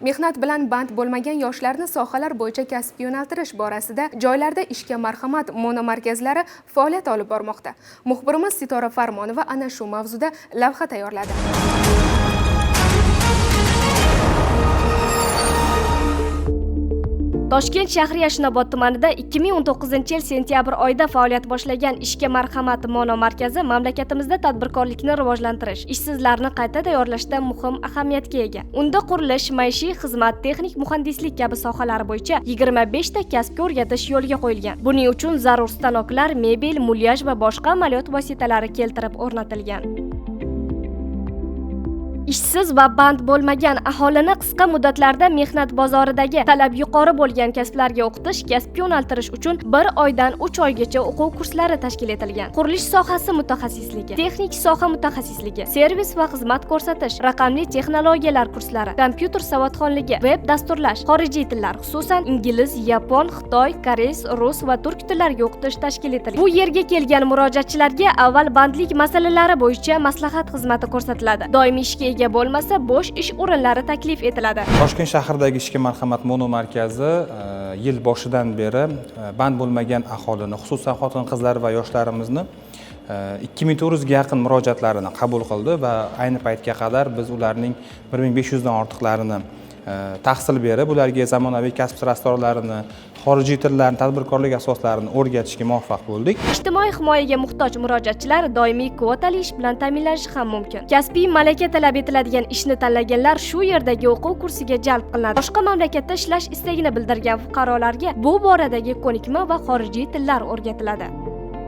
mehnat bilan band bo'lmagan yoshlarni sohalar bo'yicha kasbga yo'naltirish borasida joylarda ishga marhamat monomarkazlari faoliyat olib bormoqda. Muxbirimiz sitora farmonova ana shu mavzuda lavha tayyorladi. Toshkent shahri yashnobod tumanida 2019 yil sentyabr oyida faoliyat boshlagan ishga marhamat mono markazi mamlakatimizda tadbirkorlikni rivojlantirish ishsizlarni qayta tayyorlashda muhim ahamiyatga ega. Unda qurilish maishiy xizmat texnik muhandislik kabi sohalar bo'yicha 25 ta kasbga o'rgatish yo'lga qo'yilgan. Buning uchun zarur stanoklar mebel mulyaj va boshqa amaliyot vositalari keltirib o'rnatilgan. Ishsiz va band bo'lmagan aholini qisqa muddatlarda mehnat bozoridagi talab yuqori bo'lgan kasblarga o'qitish kasbga yo'naltirish uchun bir oydan uch oygacha o'quv kurslari tashkil etilgan. Qurilish sohasi mutaxassisligi texnik soha mutaxassisligi servis va xizmat ko'rsatish raqamli texnologiyalar kurslari kompyuter savodxonligi veb dasturlash xorijiy tillar xususan ingliz yapon xitoy koreys rus va turk tillariga o'qitish tashkil etilgan. Bu yerga kelgan murojaatchilarga avval bandlik masalalari bo'yicha maslahat xizmati ko'rsatiladi. Doimiy ishga ega bo'lmasa bo'sh ish o'rinlari taklif etiladi. Toshkent shahridagi ishga marhamat mono markazi e, yil boshidan beri e, band bo'lmagan aholini xususan xotin qizlar va yoshlarimizni e, ikki ming to'rt yuzga yaqin murojaatlarini qabul qildi va ayni paytga qadar biz ularning bir ming besh yuzdan ortiqlarini Э, tahsil berib ularga zamonaviy kasb rastorlarini xorijiy tillarni tadbirkorlik asoslarini o'rgatishga muvaffaq bo'ldik. Ijtimoiy himoyaga muhtoj murojaatchilar doimiy kvotali ish bilan ta'minlanishi ham mumkin. Kasbiy malaka talab etiladigan ishni tanlaganlar shu yerdagi o'quv kursiga jalb qilinadi. Boshqa mamlakatda ishlash istagini bildirgan fuqarolarga bu boradagi ko'nikma va xorijiy tillar o'rgatiladi.